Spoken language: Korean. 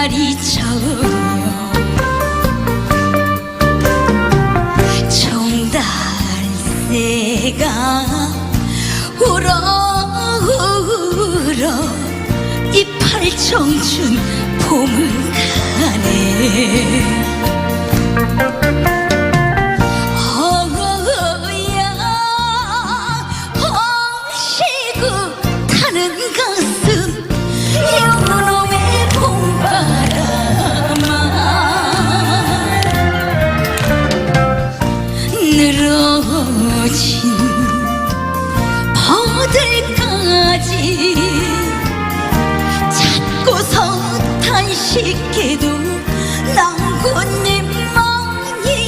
날이 처음이요 종달새가 울어 울어 이팔 청춘 봄을 가네. 늘어진 버들까지 찾고서 탄식해도